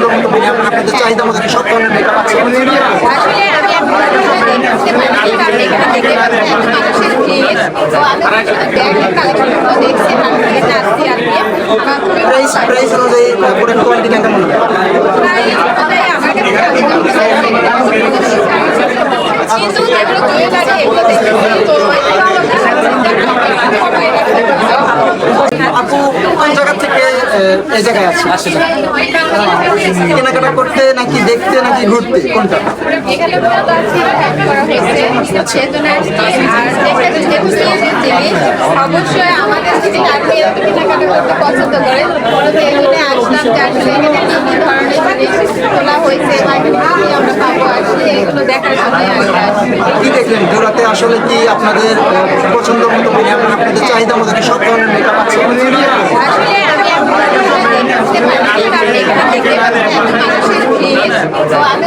পছন্দ মতো মানে আমি এখন দেখতে পাচ্ছি কারণ এখানে দেখতে পাচ্ছি এত মানুষের ভিড় তো আমি ব্যাগের কালেকশনগুলো দেখছি তার থেকে নাচছি আর কি আমার খুবই ভালো প্রাইস প্রাইস অনুযায়ী প্রোডাক্ট কোয়ালিটি কেমন হবে প্রায় মানে আমার কাছে একদম কিন্তু যেগুলো জুয়েলারি এগুলো দেখেছি তো আপু কোন জায়গা থেকে আহ, এই জায়গায় আছে আসলে কেনাকাটা করতে নাকি দেখতে নাকি ঘুরতে? কোনটা? জিনিস অবশ্যই আমাদের যদি কেনাকাটা করতে পছন্দ করেন তো এখানে আসলাম যে আসলে এখানে কি কি ধরনের জিনিস তোলা হয়েছে বা এখানে কি কি আমরা পাবো আসলে এগুলো দেখার জন্য আমরা কি দেখলেন? জোড়াতে আসলে কি আপনাদের পছন্দ মতো মানে আপনাদের চাহিদা মতো কি সব ধরনের মেকআপ আছে? আসলে দেখতে পাচ্ছি কারণ এখানে দেখতে পাচ্ছি মানুষের ভিড় তো আমি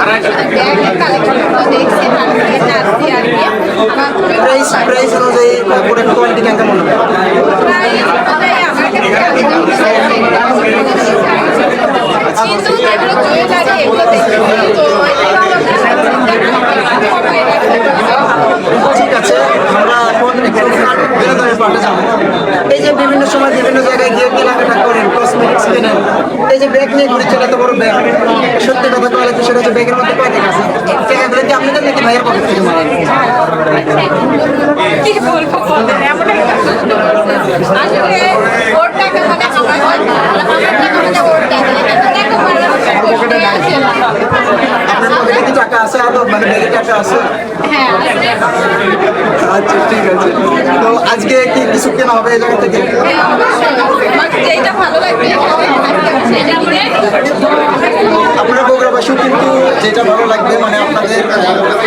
ব্যাগের কালেকশনগুলো কিন্তু দেখেছি তো ঠিক আছে আমরা এখন একটু বিনোদনের পাঠে যাব এই যে বিভিন্ন সময় বিভিন্ন জায়গায় গিয়ে কেনাকাটা করেন এই যে ব্যাগ নিয়ে ঘুরে চলে এত বড় ব্যাগ। সত্যি কথা বলে তো সেটা হচ্ছে ব্যাগের মধ্যে কয় টাকা আছে টাকাগুলো কি আপনাদের নাকি ভাইয়ের পকেট থেকে মারেন কি বলব এমন একটা আসলে ওর টাকা মানে আমার হয় টাকা মানে ওর আছে? আদৌ মানে ব্যাগে টাকা আছে? হ্যাঁ, আচ্ছা ঠিক আছে। তো আজকে কি কিছু কেনা হবে এই জায়গা থেকে? হ্যাঁ, যেটা ভালো লাগবে সেটা করে আপনার বগুড়াবাসীও কিন্তু যেটা ভালো লাগবে মানে আপনাদের আহ,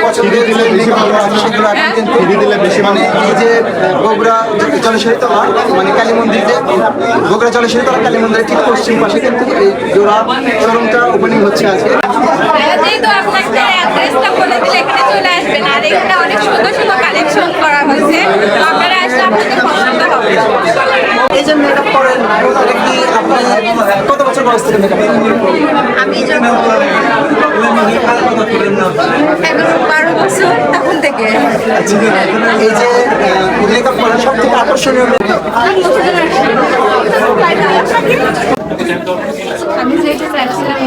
পছন্দের যে মেকআপগুলো আছে কিন্তু দিলে বেশি মানে এই যে আহ, বগুড়া জলেশ্বরীতলা মানে কালী মন্দির যে বগুড়া জলেশ্বরীতলা কালী মন্দিরের ঠিক পশ্চিম পাশে কিন্তু এই জোড়া শোরুমটা ওপেনিং হচ্ছে আজকে। অনেক সুন্দর সুন্দর কালেকশন করা হয়েছে। তো আপনারা আসলে আপনাদের পছন্দ হবে। এই যে মেকআপ করেন এটা কি আপনি কত বছর বয়স থেকে মেকআপ করেন? আমি যখন বারো বছর। থেকে। এই যে মেকআপ করা সব থেকে আকর্ষণীয় আমি যেটা চাইছিলাম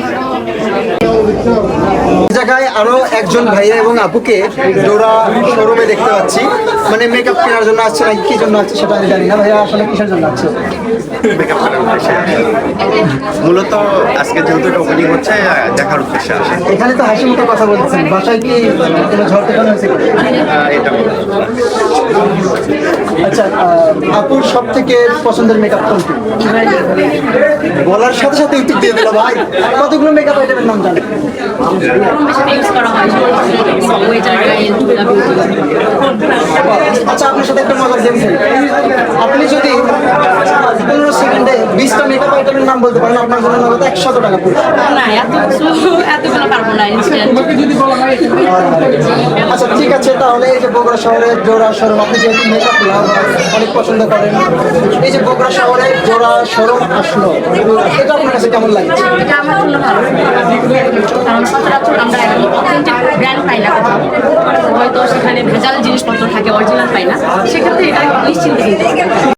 জায়গায় আরও একজন ভাইয়া এবং আপুকে জোড়া শোরুমে দেখতে পাচ্ছি। মানে মেকআপ কেনার জন্য আসছে নাকি কি জন্য আসছে সেটা আমি জানি না। ভাইয়া আসলে কিসের জন্য আসছে? মেকআপ। মূলত আজকে যেহেতু এটা ওপেনিং হচ্ছে দেখার উদ্দেশ্যে আসে। এখানে তো হাসি মুখে কথা বলছেন বাসায় কি কোনো ঝড় তুফান হয়েছে এটা আচ্ছা আপুর সব থেকে পছন্দের মেকআপ কোনটি? বলার সাথে সাথে উত্তর দিয়ে দিল ভাই। কতগুলো মেকআপ আইটেমের নাম জানেন? আচ্ছা আপনার সাথে একটা মজার গেম খেলি আপনি যদি পনেরো সেকেন্ডে বিশটা মেকআপ আইটেমের নাম বলতে পারেন আপনার জন্য নগদ একশত টাকা পুরস্কার না এত এতগুলো পারব না আচ্ছা ঠিক আছে তাহলে এই যে বগুড়া শহরে জোড়া শোরুম আপনি যেহেতু মেকআপ অনেক পছন্দ করেন এই যে বগুড়া শহরে জোড়া শোরুম আসলো এটা আপনার কাছে কেমন লাগে? এটা আমার জন্য ভালো। কারণ সচরাচর আমরা ব্র্যান্ড পাই না। ভেজাল জিনিসপত্র থাকে অরিজিনাল পাই না সেক্ষেত্রে এটা নিশ্চিন্তে।